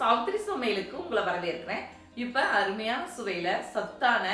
சாவித்திரி சமையலுக்கு உங்களை வரவேற்கிறேன். இப்போ அருமையான சுவையில் சத்தான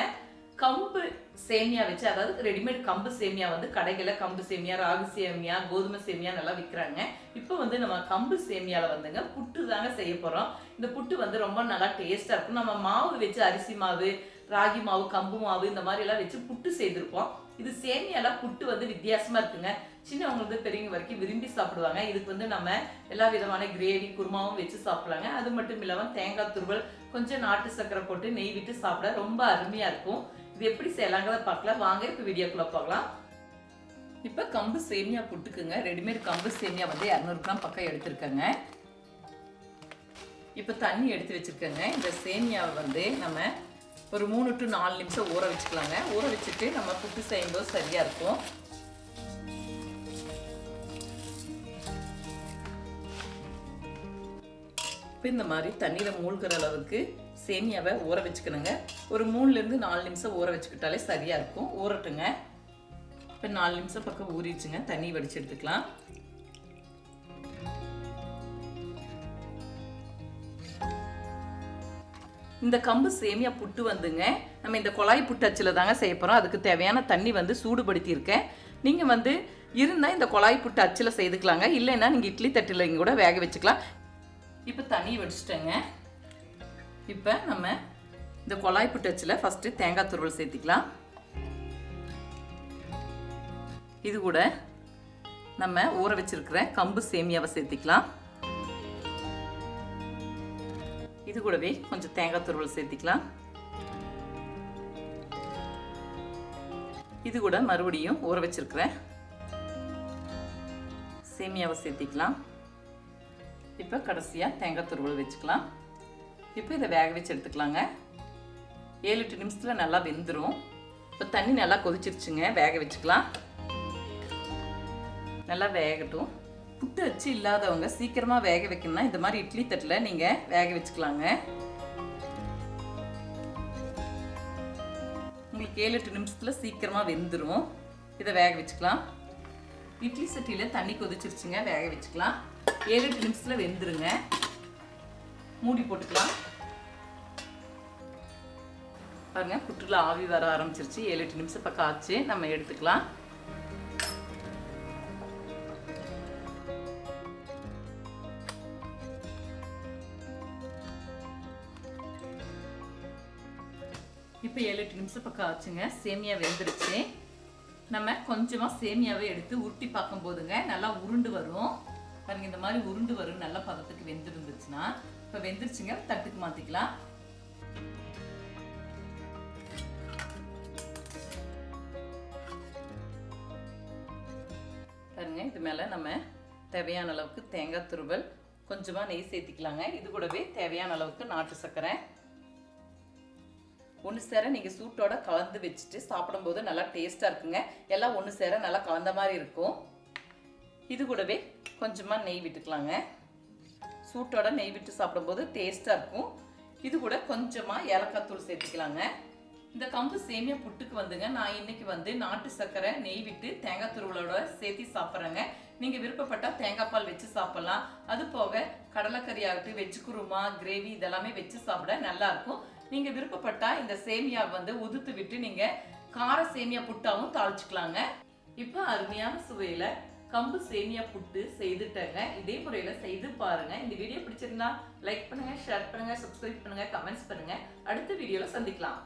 கம்பு சேமியா வச்சு அதாவது ரெடிமேட் கம்பு சேமியா வந்து கடைகளில் கம்பு சேமியா ராகு சேமியா கோதுமை சேமியா நல்லா விற்கிறாங்க இப்போ வந்து நம்ம கம்பு சேமியாவில் வந்துங்க புட்டு தாங்க செய்ய போகிறோம் இந்த புட்டு வந்து ரொம்ப நல்லா டேஸ்ட்டாக இருக்கும். நம்ம மாவு வச்சு அரிசி மாவு ராகி மாவு கம்பு மாவு இந்த மாதிரி எல்லாம் வச்சு புட்டு செய்திருப்போம். இது சேமியால புட்டு வந்து வித்தியாசமா இருக்குங்க. சின்னவங்களுக்கு பெரியவங்க வரைக்கும் விரும்பி சாப்பிடுவாங்க. இதுக்கு வந்து நம்ம எல்லா விதமான கிரேவி குருமாவும் வச்சு சாப்பிடலாங்க. அது மட்டும் இல்லாமல் தேங்காய் துருவல் கொஞ்சம் நாட்டு சர்க்கரை போட்டு நெய் விட்டு சாப்பிட ரொம்ப அருமையாக இருக்கும். இது எப்படி செய்யலாங்கிறத பார்க்கலாம். வாங்க இப்போ வீடியோக்குள்ள பார்க்கலாம் இப்போ கம்பு சேமியா புட்டுக்குங்க. ரெடிமேட் கம்பு சேமியா வந்து இரநூறு கிராம் பக்கம் எடுத்திருக்கேங்க. இப்போ தண்ணி எடுத்து வச்சிருக்கேங்க. இந்த சேமியாவை வந்து நம்ம ஒரு மூணு டு நாலு நிமிஷம் ஊற வச்சுக்கலாங்க. ஊற வச்சுட்டு நம்ம புட்டு செய்யும்போது சரியா இருக்கும். இப்போ இந்த மாதிரி தண்ணியில் மூழ்கிற அளவுக்கு சேமியாவை ஊற வச்சுக்கணுங்க. ஒரு மூணுலேருந்து நாலு நிமிஷம் ஊற வச்சுக்கிட்டாலே சரியாக இருக்கும். ஊறட்டுங்க. இப்போ நாலு நிமிஷம் பக்கம் ஊறிடுச்சுங்க. தண்ணி வடிச்சு எடுத்துக்கலாம். இந்த கம்பு சேமியா புட்டு வந்துங்க. நம்ம இந்த குழாய் புட்டு அச்சில் தாங்க செய்ய போகிறோம் அதுக்கு தேவையான தண்ணி வந்து சூடுபடுத்தியிருக்கேன். நீங்கள் வந்து இருந்தால் இந்த குழாய் புட்டு அச்சில் செய்துக்கலாங்க. இல்லைன்னா நீங்கள் இட்லி தட்டில் இங்கே கூட வேக வச்சுக்கலாம். இப்போ தண்ணி வடிச்சிட்டேங்க. இப்போ நம்ம இந்த குழாய் புட்டு அச்சில் ஃபஸ்ட்டு தேங்காய் துருவல் சேர்த்திக்கலாம். இது கூட நம்ம ஊற வச்சிருக்கிற கம்பு சேமியாவை சேர்த்திக்கலாம். இது கூடவே கொஞ்சம் தேங்காய் துருவல் சேர்த்திக்கலாம். இது கூட மறுபடியும் ஊற வச்சிருக்கிற சேமியாவை சேர்த்திக்கலாம். இப்போ கடைசியாக தேங்காய் துருவல் வச்சுக்கலாம். இப்போ இதை வேக வச்சு எடுத்துக்கலாங்க. ஏழு எட்டு நிமிஷத்தில் நல்லா வெந்துடும் இப்போ தண்ணி நல்லா கொதிச்சிருச்சுங்க வேக வச்சுக்கலாம். நல்லா வேகட்டும். புட்டு அச்சு இல்லாதவங்க சீக்கிரமாக வேக வைக்கணும்னா இந்த மாதிரி இட்லி தட்டில் நீங்கள் வேக வச்சுக்கலாங்க. உங்களுக்கு ஏழு எட்டு நிமிஷத்தில் சீக்கிரமாக வெந்துடும் இதை வேக வச்சுக்கலாம். இட்லி சட்டியில் தண்ணி கொதிச்சிருச்சுங்க வேக வச்சுக்கலாம். ஏழு எட்டு நிமிஷத்தில் வெந்துருங்க. மூடி போட்டுக்கலாம். பாருங்கள் புட்டில் ஆவி வர ஆரம்பிச்சிருச்சு. ஏழு எட்டு நிமிஷம் பக்கம் ஆச்சு நம்ம எடுத்துக்கலாம். இப்போ ஏழு எட்டு நிமிஷம் பக்கம் ஆச்சுங்க சேமியா வெந்துருச்சு. நம்ம கொஞ்சமாக சேமியாவை எடுத்து உருட்டி பார்க்கும் போதுங்க நல்லா உருண்டு வரும். பாருங்க இந்த மாதிரி உருண்டு வரும். நல்ல பதத்துக்கு வெந்துருந்துச்சுன்னா இப்போ வெந்துருச்சுங்க. தட்டுக்கு மாற்றிக்கலாம் பாருங்க இது மேலே நம்ம தேவையான அளவுக்கு தேங்காய் துருவல் கொஞ்சமாக நெய் சேர்த்திக்கலாங்க. இது கூடவே தேவையான அளவுக்கு நாட்டு சர்க்கரை. ஒன்று சேர நீங்கள் சூட்டோட கலந்து வச்சுட்டு சாப்பிடும்போது நல்லா டேஸ்ட்டாக இருக்குங்க. எல்லாம் ஒன்று சேர நல்லா கலந்த மாதிரி இருக்கும். இது கூடவே கொஞ்சமாக நெய் விட்டுக்கலாங்க. சூட்டோட நெய் விட்டு சாப்பிடும்போது டேஸ்ட்டாக இருக்கும். இது கூட கொஞ்சமாக ஏலக்காய் தூள் சேர்த்துக்கலாங்க. இந்த கம்பு சேமியா புட்டுக்கு வந்துங்க. நான் இன்னைக்கு வந்து நாட்டு சர்க்கரை நெய் விட்டு தேங்காய் துருவலோட சேர்த்து சாப்பிட்றேங்க. நீங்கள் விருப்பப்பட்டால் தேங்காய் பால் வச்சு சாப்பிட்லாம். அது போக கடலைக்கறி ஆகட்டும் வெஜ் குருமா கிரேவி இதெல்லாமே வச்சு சாப்பிட நல்லாயிருக்கும் நீங்கள் விருப்பப்பட்டா இந்த சேமியா வந்து உதுத்து விட்டு நீங்கள் கார சேமியா புட்டாவும் தாளிச்சுக்கலாங்க. இப்போ அருமையான சுவையில் கம்பு சேமியா புட்டு செய்துட்டேங்க. இதே முறையில் செய்து பாருங்கள் இந்த வீடியோ பிடிச்சிருந்தா லைக் பண்ணுங்கள் ஷேர் பண்ணுங்கள் சப்ஸ்கிரைப் பண்ணுங்கள் கமெண்ட்ஸ் பண்ணுங்கள் அடுத்த வீடியோவில் சந்திக்கலாம்.